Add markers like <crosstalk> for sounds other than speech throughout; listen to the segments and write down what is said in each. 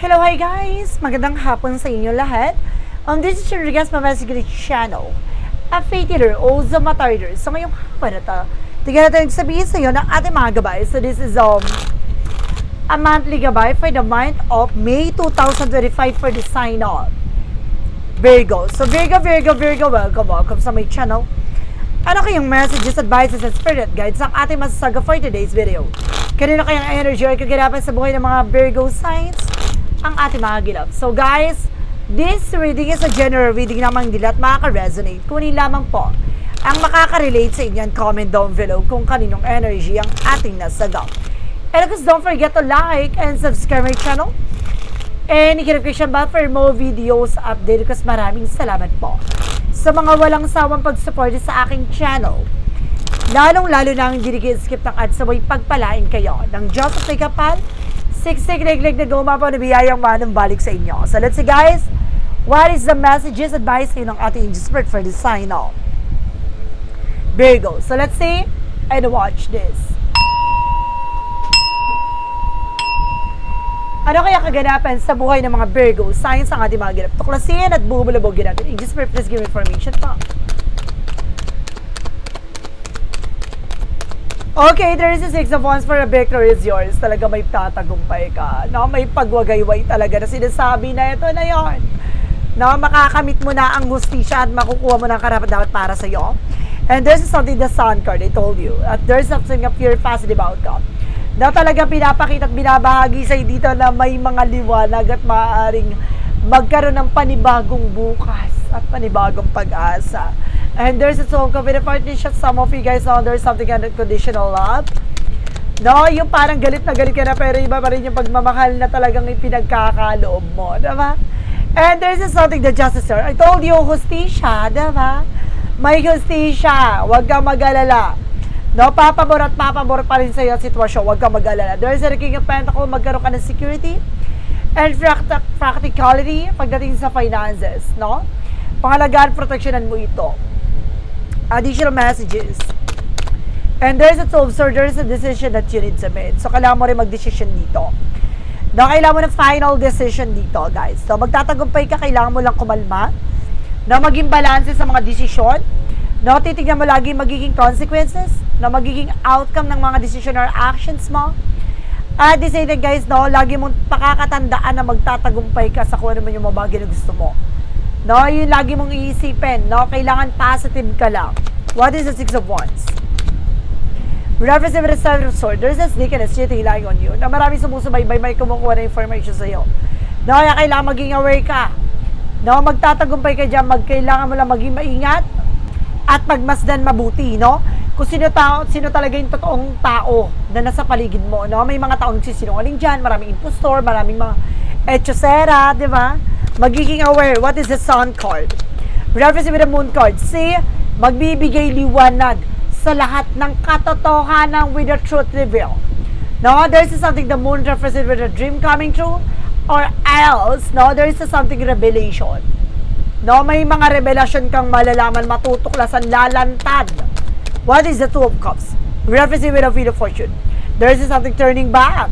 Hello, hi guys! Magandang hapon sa inyo lahat. Um, this is your Regas Mamasigrid channel. A faith healer o Zama Rider. So ngayong hapon na to, tignan natin sabihin sa iyo ng ating mga gabay. So this is um, a monthly gabay for the month of May 2025 for the sign off. Virgo. So Virgo, Virgo, Virgo, welcome, welcome sa my channel. Ano kayong messages, advices, and spirit guides ang ating masasaga for today's video? Kanino kayang energy or kaganapan sa buhay ng mga Virgo signs ang ating mga gilap? So guys, this reading is a general reading namang nila at makaka-resonate. Kunin lamang po ang makaka-relate sa inyo and comment down below kung kaninong energy ang ating nasagap. And of course, don't forget to like and subscribe my channel And i-notification bell for more videos update kasi maraming salamat po sa mga walang sawang pag-support sa aking channel. Lalong-lalo na ang dinigil-skip ng ads sabay pagpalain kayo ng Diyos at siksik legleg na gumapaw na biyayang manong balik sa inyo. So let's see guys, what is the messages advice ng ating angel spirit for the sign off? Virgo. So let's see and watch this. Ano kaya kaganapan sa buhay ng mga Virgo? Signs ang ating mga ganap. Tuklasin at bubulabogin natin. Angel Spirit, please give information pa. Okay, there is a six of wands for a victory is yours. Talaga may tatagumpay ka. No, may pagwagayway talaga na sinasabi na ito na yon. No, makakamit mo na ang hustisya at makukuha mo ang karapat dapat para sa iyo. And there's something the sun card, I told you. At there's something of pure positive outcome na talaga pinapakita at binabahagi sa dito na may mga liwanag at maaaring magkaroon ng panibagong bukas at panibagong pag-asa. And there's song of a partnership. Some of you guys know there's something unconditional love. No, yung parang galit na galit ka na pero iba pa rin yung pagmamahal na talagang ipinagkakaloob mo. Diba? And there's something the justice sir. I told you, hustisya, diba? May hustisya. Huwag kang mag-alala. No, papabor at papabor pa rin sa iyo ang sitwasyon. Huwag kang mag-alala. There is a King of Pentacles, magkaroon ka ng security and practi- practicality pagdating sa finances, no? Pangalagaan, proteksyonan mo ito. Additional messages. And there's a solve, so there's a decision that you need to make. So, kailangan mo rin mag-decision dito. No, kailangan mo ng final decision dito, guys. So, magtatagumpay ka, kailangan mo lang kumalma. No, maging balance sa mga desisyon. No, titignan mo lagi magiging consequences, no, magiging outcome ng mga decision or actions mo. At the same time, guys, no, lagi mong pakakatandaan na magtatagumpay ka sa kung ano man yung mga bagay na gusto mo. No, yun lagi mong iisipin, no, kailangan positive ka lang. What is the Six of Wands? Represent with the Seven of Swords, there's a snake and a shit relying on you. Na maraming sumusubaybay, may kumukuha na information sa iyo. No, kaya kailangan maging aware ka. No, magtatagumpay ka dyan, magkailangan mo lang maging maingat at magmasdan mabuti, no? Kung sino tao, sino talaga yung totoong tao na nasa paligid mo, no? May mga taong nagsisinungaling diyan, maraming impostor, maraming mga echosera, di ba? Magiging aware, what is the sun card? Reference with the moon card. See, magbibigay liwanag sa lahat ng katotohanan with the truth reveal. No, there's something the moon represents with a dream coming true or else, no, there is something revelation. No, may mga revelasyon kang malalaman, matutuklasan, lalantad. What is the Two of Cups? Referencing with a Wheel of Fortune. There is something turning back.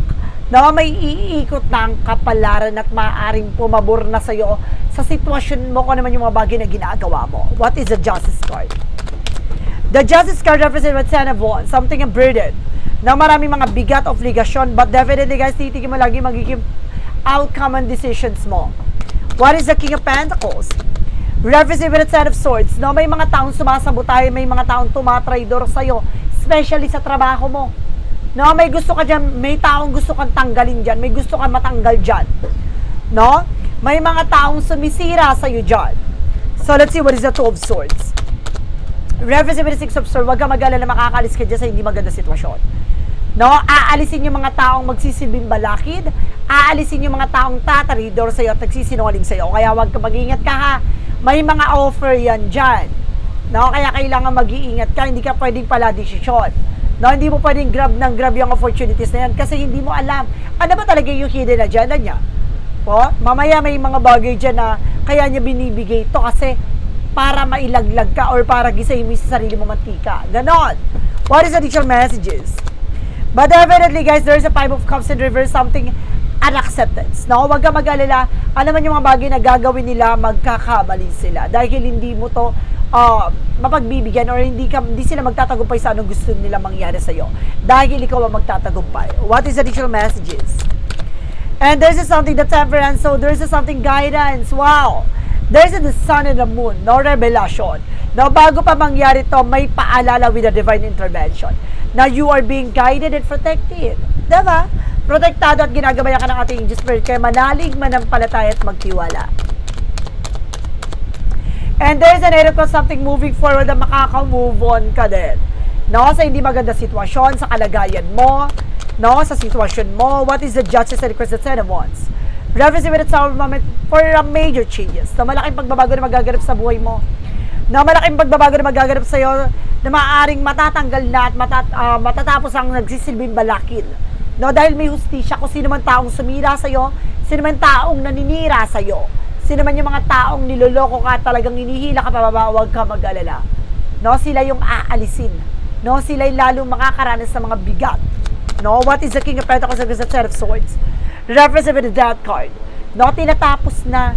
No, may iikot na ang kapalaran at maaaring pumabor na sa'yo sa sitwasyon mo kung ano naman yung mga bagay na ginagawa mo. What is the Justice card? The Justice card represents Ten of something a burden na maraming mga bigat of ligasyon but definitely guys, titigin mo lagi magiging outcome and decisions mo. What is the King of Pentacles? Represent with the Ten of Swords. No, may mga taong sumasabutay, may mga taong tumatraidor sa'yo, especially sa trabaho mo. No, may gusto ka dyan, may taong gusto kang tanggalin dyan, may gusto kang matanggal dyan. No? May mga taong sumisira sa'yo dyan. So, let's see what is the Two of Swords. Represent with Six of Swords, huwag ka mag-alala makakalis ka dyan sa hindi maganda sitwasyon. No, aalisin yung mga taong magsisilbing balakid, aalisin yung mga taong tataridor sa'yo at nagsisinungaling sa'yo. Kaya huwag ka mag-ingat ka ha. May mga offer yan dyan. No, kaya kailangan mag-iingat ka, hindi ka pwedeng pala desisyon. No, hindi mo pwedeng grab ng grab yung opportunities na yan kasi hindi mo alam ano ba talaga yung hidden agenda niya. Po, mamaya may mga bagay dyan na kaya niya binibigay ito kasi para mailaglag ka or para gisayin mo sa sarili mo mantika. Ganon. What is additional messages? But definitely guys, there's a five of cups in reverse, something an acceptance. No? Huwag ka mag-alala. Ano man yung mga bagay na gagawin nila, magkakamali sila. Dahil hindi mo to uh, mapagbibigyan or hindi, ka, hindi sila magtatagumpay sa anong gusto nila mangyari sa'yo. Dahil ikaw ang magtatagumpay. What is additional messages? And there's something the temperance, so there's something guidance. Wow! There's the sun and the moon, no revelation. No, bago pa mangyari to, may paalala with a divine intervention na you are being guided and protected. Diba? Protektado at ginagabayan ka ng ating angel spirit kaya manalig manampalataya at magtiwala. And there's an area of something moving forward na makaka-move on ka din. No, sa hindi maganda sitwasyon, sa kalagayan mo, no, sa sitwasyon mo, what is the justice and request the ten of wands? Referencing with its moment for a major changes. Na malaking pagbabago na magaganap sa buhay mo. Na malaking pagbabago na magaganap sa iyo na maaaring matatanggal na at matat, ah, matatapos ang nagsisilbing balakid. No, dahil may hustisya kung sino man taong sumira sa iyo, sino man taong naninira sa iyo, sino man yung mga taong niloloko ka talagang hinihila ka pababa, huwag ka mag-alala. No, sila yung aalisin. No, sila yung lalong makakaranas ng mga bigat. No, what is the King of Pentacles and the Ten of Swords? Reference with the Death card. No, tinatapos na.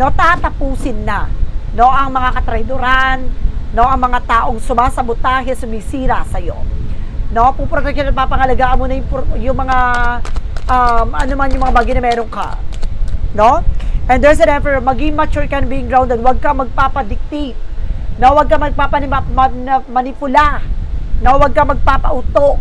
No, tatapusin na. No, ang mga katrayduran, no, ang mga taong sumasabotahe, sumisira sa iyo. No, puprotek ka at papangalagaan mo na yung, yung mga um, ano man yung mga bagay na meron ka. No? And there's an effort, maging mature ka being grounded. Huwag ka magpapadictate. No, huwag ka magpapanipula. No, huwag ka magpapauto.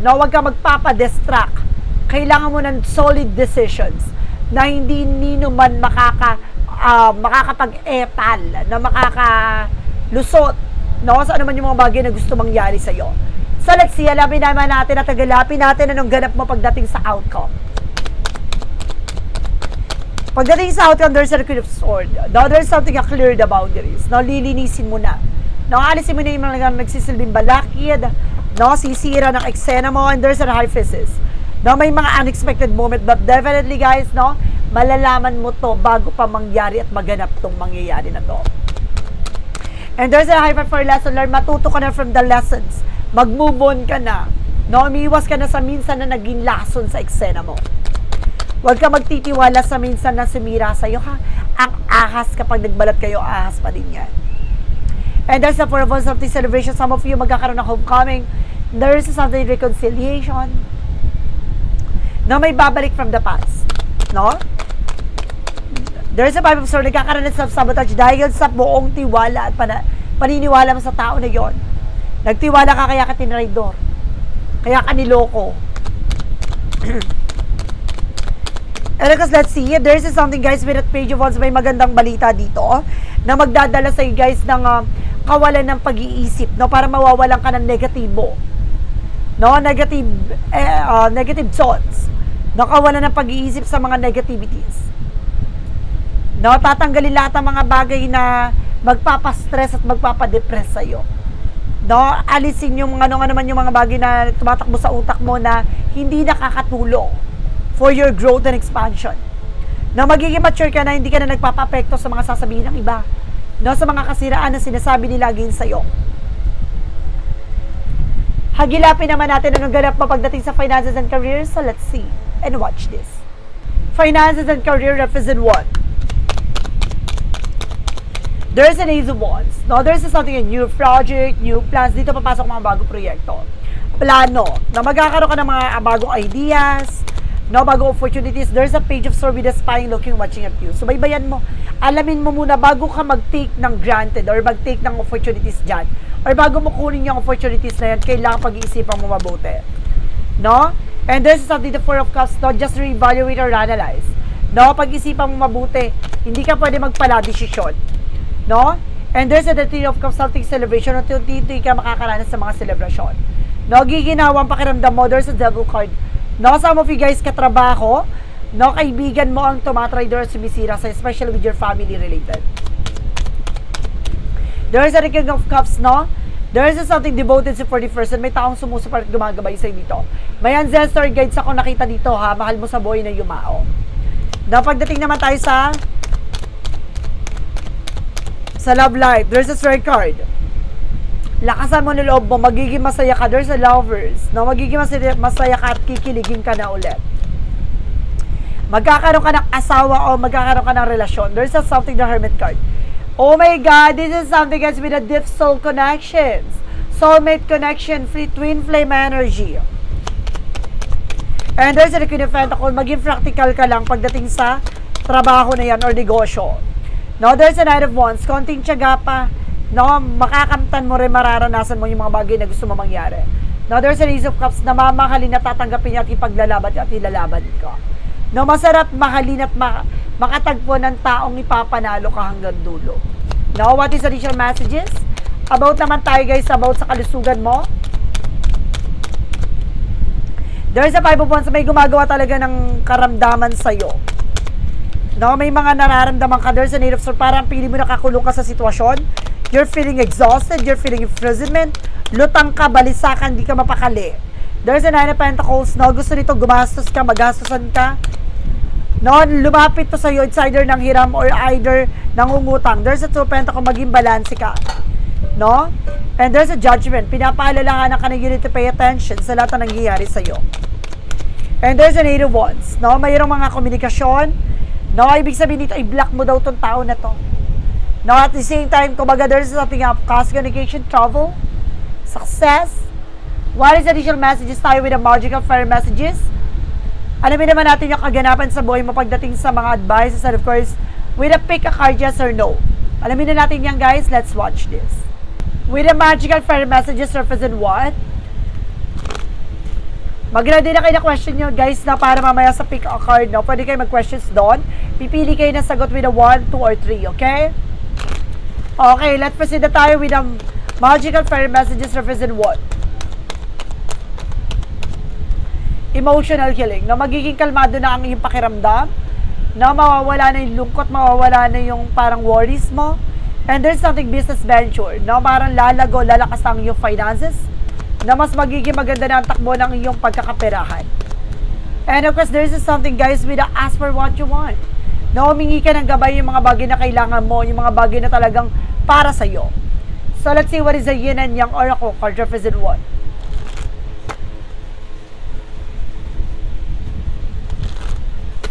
No, huwag ka magpapadistract. Kailangan mo ng solid decisions na hindi nino man makaka ah, makakapag-etal, na makakalusot no, sa ano man yung mga bagay na gusto mangyari sa iyo. So let's see, alamin naman natin at tagalapin natin anong ganap mo pagdating sa outcome. Pagdating sa a Queen of Sword. Now, there's something na clear the boundaries. No, lilinisin mo na. No, alisin mo na yung mga nagsisilbing balakid. No, sisira ng eksena mo. And there's a High Priestess. No, may mga unexpected moment. But definitely, guys, no, malalaman mo to bago pa mangyari at maganap tong mangyayari na to. And there's a high for lesson learned. Matuto ka na from the lessons. Mag-move on ka na. No, umiiwas ka na sa minsan na naging lason sa eksena mo. Huwag ka magtitiwala sa minsan na sumira sa'yo, ha? Ang ahas kapag nagbalat kayo, ahas pa din yan. And there's a for of something celebration. Some of you magkakaroon ng homecoming. There is something reconciliation. No, may babalik from the past. No? There's a Bible story, nagkakaroon ng self-sabotage dahil sa buong tiwala at pana, paniniwala mo sa tao na yon. Nagtiwala ka kaya ka tinraidor. Kaya ka niloko. <clears throat> And because let's see, there's something guys with page of wands, may magandang balita dito na magdadala sa guys ng ah, kawalan ng pag-iisip, no, para mawawalan ka ng negatibo. No, negative eh, ah, negative thoughts. No, kawalan ng pag-iisip sa mga negativities. No, tatanggalin lahat ng mga bagay na magpapastress at magpapadepress sa iyo. No, alisin yung ano ano man yung mga bagay na tumatakbo sa utak mo na hindi nakakatulong for your growth and expansion. Na magiging mature ka na, hindi ka na nagpapapekto sa mga sasabihin ng iba. No, sa mga kasiraan na sinasabi nila against sa'yo. Hagilapin naman natin anong ganap mo pagdating sa finances and career. So let's see and watch this. Finances and career represent what? There's an Ace of Wands. No, there's something, a new project, new plans. Dito papasok mga bagong proyekto. Plano. Na magkakaroon ka ng mga bagong ideas, no, bagong opportunities. There's a page of a spying, looking, watching at you. So, baybayan mo. Alamin mo muna bago ka mag-take ng granted or mag-take ng opportunities dyan. Or bago mo kunin yung opportunities na yan, kailangan pag-iisipan mo mabuti. No? And there's something the Four of Cups, not just re-evaluate or analyze. No? Pag-isipan mo mabuti. Hindi ka pwede magpala desisyon. No? And there's a Three of Cups something celebration at hindi ka makakaranas sa mga celebration. No? Giginawang pakiramdam mo, there's a Devil card. No? Some of you guys katrabaho, no? Kaibigan mo ang tumatry doon sumisira sa especially with your family related. There is a King of Cups, no? There is something devoted sa 41st and may taong sumusupport at gumagabay sa'yo dito. May ancestor guides ako nakita dito ha. Mahal mo sa buhay na yumao. Na pagdating naman tayo sa sa love life, there's a strike card. Lakasan mo ng loob mo, magiging masaya ka. There's a lovers. No, magiging masaya, masaya ka at kikiligin ka na ulit. magkakaroon ka ng asawa o magkakaroon ka ng relasyon. There's a something the hermit card. Oh my God, this is something guys with a deep soul connections. Soulmate connection, free twin flame energy. And there's a Queen of Pentacles, maging practical ka lang pagdating sa trabaho na yan or negosyo. No, there's a Knight of Wands, konting tiyaga pa, no, makakamtan mo rin, mararanasan mo yung mga bagay na gusto mo mangyari. No, there's an Ace of Cups na mamahalin na tatanggapin niya at ipaglalaban at ilalaban ka. No, masarap mahalin at ma- makatagpo ng taong ipapanalo ka hanggang dulo. No, what is additional messages? About naman tayo guys, about sa kalusugan mo. There's a five of wands may gumagawa talaga ng karamdaman sa'yo. No, may mga nararamdaman ka. There's a need of. Parang pili mo nakakulong ka sa sitwasyon. You're feeling exhausted. You're feeling imprisonment. Lutang ka, balisakan, di ka mapakali. There's a nine of pentacles. No, gusto nito gumastos ka, magastosan ka. No, lumapit to sa'yo. It's either ng hiram or either nangungutang. There's a two pentacles. Maging balanse ka. No? And there's a judgment. Pinapaalalahanan ka na you need to pay attention sa lahat na nangyayari sa'yo. And there's an eight of wands. No? Mayroong mga komunikasyon. No? Ibig sabihin dito, i-block mo daw tong tao na to. No? At the same time, kumbaga there's something up. Cause communication, travel, success. What is additional messages tayo with the magical fire messages? Alamin naman natin yung kaganapan sa buhay mo pagdating sa mga advices and of course, with a pick a card yes or no. Alamin na natin yan guys, let's watch this. With the magical fire messages represent what? Mag-ready na kayo na question nyo guys na para mamaya sa pick a card, no? Pwede kayo mag-questions doon. Pipili kayo ng sagot with a 1, 2, or 3, okay? Okay, let's proceed na tayo with the magical fire messages represent what? Emotional healing, na magiging kalmado na ang iyong pakiramdam, na mawawala na yung lungkot, mawawala na yung parang worries mo, and there's something business venture, na parang lalago, lalakas ang iyong finances, na mas magiging maganda na ang takbo ng iyong pagkakaperahan. And of course, there's something guys with a ask for what you want. Na humingi ka ng gabay yung mga bagay na kailangan mo, yung mga bagay na talagang para sa'yo. So let's see what is the yin and yang oracle card represent what?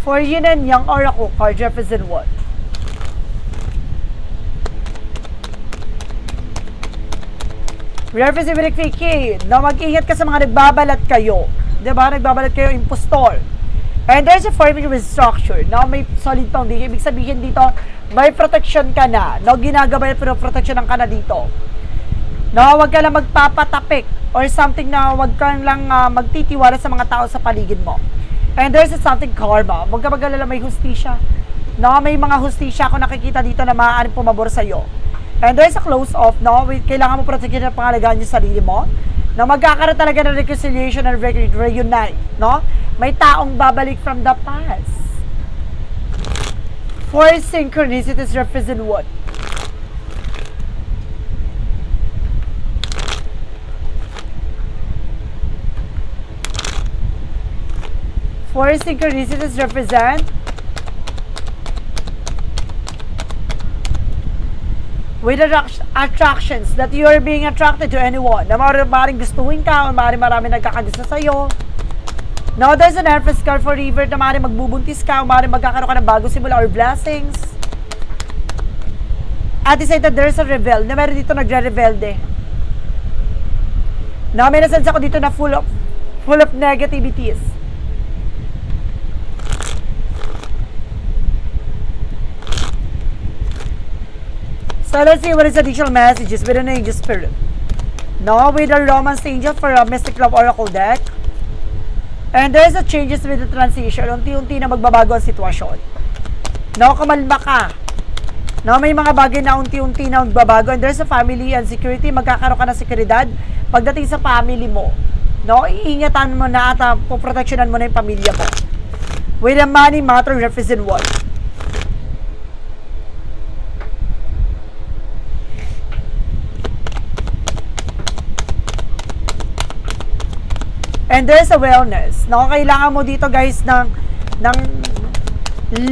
For yin and yang oracle card represent what? Represent the key, na mag-ingat ka sa mga nagbabalat kayo. 'Di ba? Nagbabalat kayo, impostor. And there's a formula with structure. Now, may solid foundation. Ibig sabihin dito, may protection ka na. No, ginagabay pero protection ka na dito. No, wag ka lang magpapatapik or something na wag ka lang ah, magtitiwala sa mga tao sa paligid mo. And there's a something karma. Wag ka magalala may hustisya. No, may mga hustisya ako nakikita dito na maaaring pumabor sa iyo. And there's a close off, no? Kailangan mo protektahan ang pangalagaan yung sarili mo. Na magkakaroon talaga ng reconciliation and re- reunite, no? May taong babalik from the past. Four synchronicities represent what? Four synchronicities represent with attract- attractions that you are being attracted to anyone. Na maaaring gustuhin ka, o maaaring marami nagkakagusto sa'yo. Now, there's an Empress card for River na maaaring magbubuntis ka, o maaaring magkakaroon ka ng bagong simula or blessings. At same time, there's a reveal na meron dito nagre-rebelde. Na may nasense ako dito na full of full of negativities. So let's see what is additional messages with an angel spirit. No, with a romance angel for a mystic love oracle deck. And there's a changes with the transition. Unti-unti na magbabago ang sitwasyon. No, kumalma ka. No, may mga bagay na unti-unti na magbabago. And there's a family and security. Magkakaroon ka ng seguridad pagdating sa family mo. No, iingatan mo na at uh, poproteksyonan mo na yung pamilya mo. With a money matter represent what? And there's a wellness. No, kailangan mo dito guys ng ng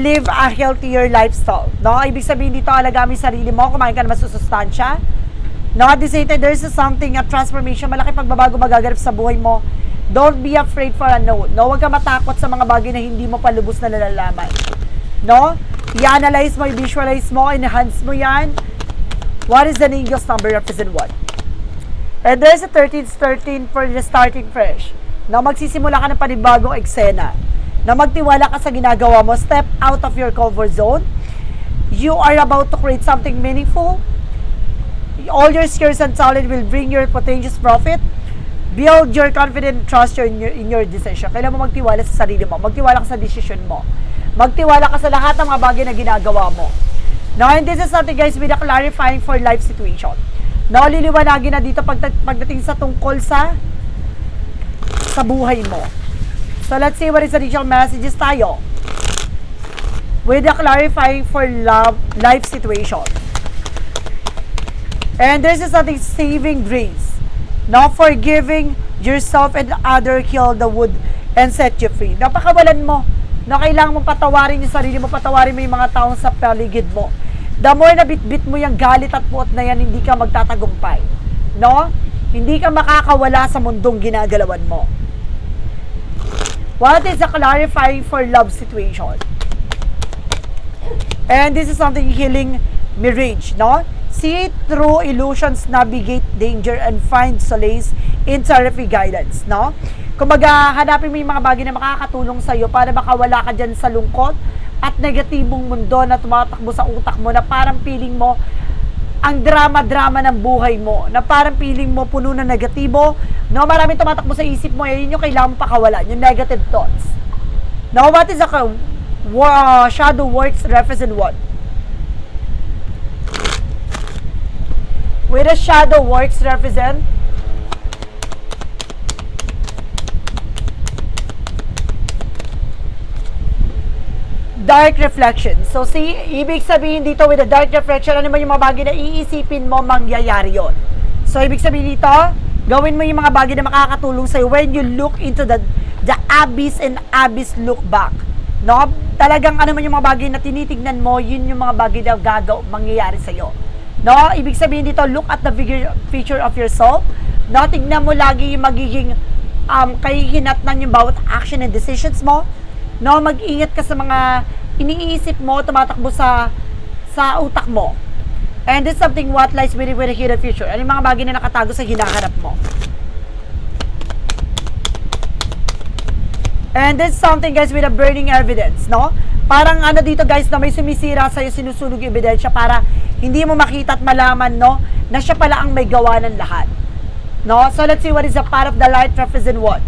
live a healthier lifestyle. No, ibig sabihin dito alagaan mo sarili mo, kumain ka na masusustansya. No, at the same time, there's a something, a transformation, malaki pagbabago magaganap sa buhay mo. Don't be afraid for a no. No, huwag ka matakot sa mga bagay na hindi mo pa lubos na nalalaman. No? I-analyze mo, i-visualize mo, enhance mo yan. What is the angel's number represent what? And there's a 13 13 for the starting fresh. Na magsisimula ka ng panibagong eksena. Na magtiwala ka sa ginagawa mo. Step out of your comfort zone. You are about to create something meaningful. All your skills and talent will bring your potential profit. Build your confident trust in, your, in your decision. Kailangan mo magtiwala sa sarili mo. Magtiwala ka sa decision mo. Magtiwala ka sa lahat ng mga bagay na ginagawa mo. Now, and this is something guys with a clarifying for life situation. Now, liliwanagin na dito pag, pagdating sa tungkol sa sa buhay mo. So, let's see what is additional messages tayo. With a clarifying for love, life situation. And this is something saving grace. Now forgiving yourself and other kill the wood and set you free. Napakawalan mo na kailangan mong patawarin yung sarili mo, patawarin mo yung mga taong sa paligid mo. The more na bit-bit mo yung galit at puot na yan, hindi ka magtatagumpay. No? Hindi ka makakawala sa mundong ginagalawan mo. What is a clarifying for love situation? And this is something healing mirage, no? See through illusions, navigate danger, and find solace in terrific guidance, no? Kumbaga, hanapin mo yung mga bagay na makakatulong sa'yo para makawala ka dyan sa lungkot at negatibong mundo na tumatakbo sa utak mo na parang feeling mo ang drama-drama ng buhay mo na parang feeling mo puno ng negatibo no? Maraming tumatakbo sa isip mo yun yung kailangan mo pakawalan yung negative thoughts. Now what is a uh, shadow works represent what? With a shadow works represent dark reflection. So, see, ibig sabihin dito with a dark reflection, ano man yung mga bagay na iisipin mo, mangyayari yon. So, ibig sabihin dito, gawin mo yung mga bagay na makakatulong sa'yo when you look into the, the abyss and abyss look back. No? Talagang ano man yung mga bagay na tinitignan mo, yun yung mga bagay na gagaw, mangyayari sa'yo. No? Ibig sabihin dito, look at the figure, feature of yourself. No? Tignan mo lagi yung magiging um, kahihinatnan yung bawat action and decisions mo. No, mag-ingat ka sa mga iniisip mo, tumatakbo sa sa utak mo. And this is something what lies within with the hidden future. Ano yung mga bagay na nakatago sa hinaharap mo. And this is something guys with a burning evidence, no? Parang ano dito guys na may sumisira sa'yo, sinusunog yung ebidensya para hindi mo makita at malaman, no? Na siya pala ang may gawa ng lahat. No? So let's see what is a part of the light represent what?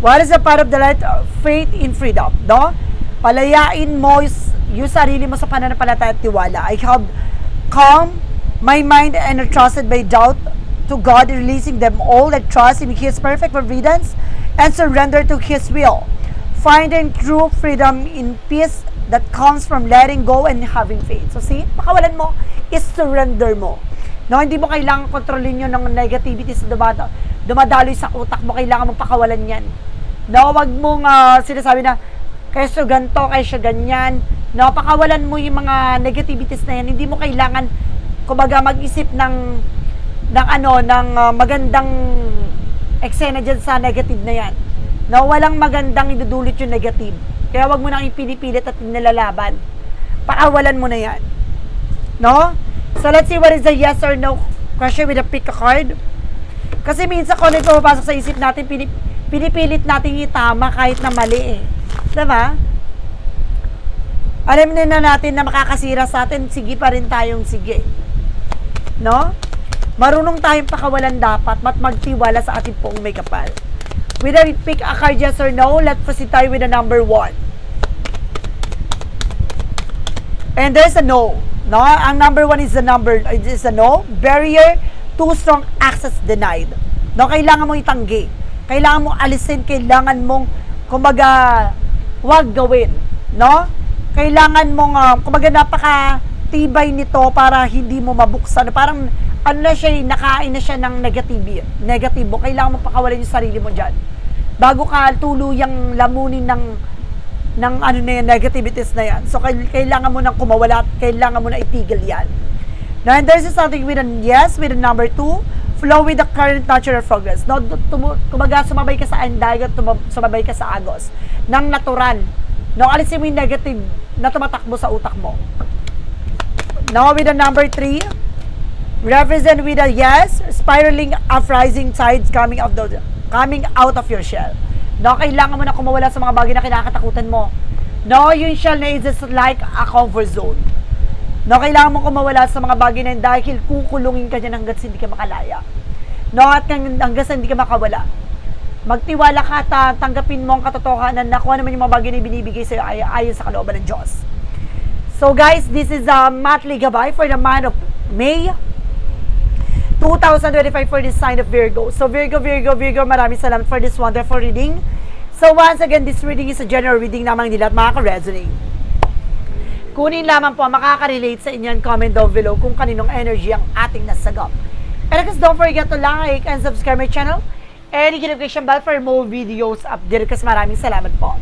What is a part of the light? Faith in freedom, no? Palayain mo yung sarili mo sa pananampalataya at tiwala. I have calm my mind and trusted by doubt to God, releasing them all that trust in His perfect providence and surrender to His will. Finding true freedom in peace that comes from letting go and having faith. So see, makawalan mo is surrender mo. No, hindi mo kailangan kontrolin yun ng negativity sa dumada, dumadaloy sa utak mo. Kailangan mo pakawalan yan. No, wag mong uh, sinasabi na, kesyo ganto, kesyo ganyan. No, pakawalan mo yung mga negativities na yan. Hindi mo kailangan, kumbaga, mag-isip ng, ng ano, ng uh, magandang eksena dyan sa negative na yan. No, walang magandang idudulot yung negative. Kaya wag mo nang ipinipilit at nilalaban. Pakawalan mo na yan. No? So, let's see what is the yes or no question with a pick a card. Kasi minsan kung ano pumapasok sa isip natin, pinip pinipilit natin itama kahit na mali eh. Diba? Alam na natin na makakasira sa atin, sige pa rin tayong sige. No? Marunong tayong pakawalan dapat mat magtiwala sa ating pong may kapal. Whether we pick a card yes or no, let's proceed tayo with the number one. And there's a no. No? Ang number one is the number, is a no. Barrier, too strong access denied. No? Kailangan mo itanggi kailangan mong alisin, kailangan mong, kumbaga, wag gawin, no? Kailangan mong, uh, kumbaga, napaka tibay nito para hindi mo mabuksan. Parang, na siya, nakain na siya ng negative, negatibo. Kailangan mo pakawalan yung sarili mo dyan. Bago ka tuluyang lamunin ng, ng ano na yan, negativities na yan. So, kail- kailangan mo nang kumawala at kailangan mo na itigil yan. Now, and there's something with an yes, with a number two, flow with the current natural progress. No, tumu- kumaga, sumabay ka sa anday at sumabay ka sa agos. Nang natural. No, alisin mo yung negative na tumatakbo sa utak mo. Now, with the number three, represent with a yes, spiraling uprising tides coming out the, coming out of your shell. No, kailangan mo na kumawala sa mga bagay na kinakatakutan mo. No, yung shell na is just like a comfort zone. No, kailangan mo kumawala sa mga bagay na yun dahil kukulungin ka dyan hanggat hindi ka makalaya. No, at hang- hanggang sa hindi ka makawala. Magtiwala ka at ah, tanggapin mo ang katotohanan na kung ano man yung mga bagay na binibigay sa'yo ay ayon sa kalooban ng Diyos. So guys, this is a monthly gabay for the month of May 2025 for this sign of Virgo. So Virgo, Virgo, Virgo, maraming salamat for this wonderful reading. So once again, this reading is a general reading lamang nila at makaka-resonate. Kunin lamang po ang makaka-relate sa inyo and comment down below kung kaninong energy ang ating nasagap. And guys, don't forget to like and subscribe my channel and hit notification bell for more videos update kasi maraming salamat po.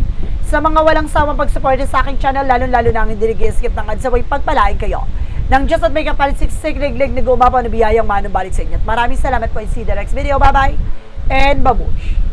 Sa mga walang sawang pag-support sa aking channel, lalo-lalo na ang nag-skip ng ads, sabay pagpalain kayo. Nang Diyos at may kapalit siksik, liglig, nag-umapaw na biyayang manong balik sa inyo. At maraming salamat po in next video. Bye-bye and babush!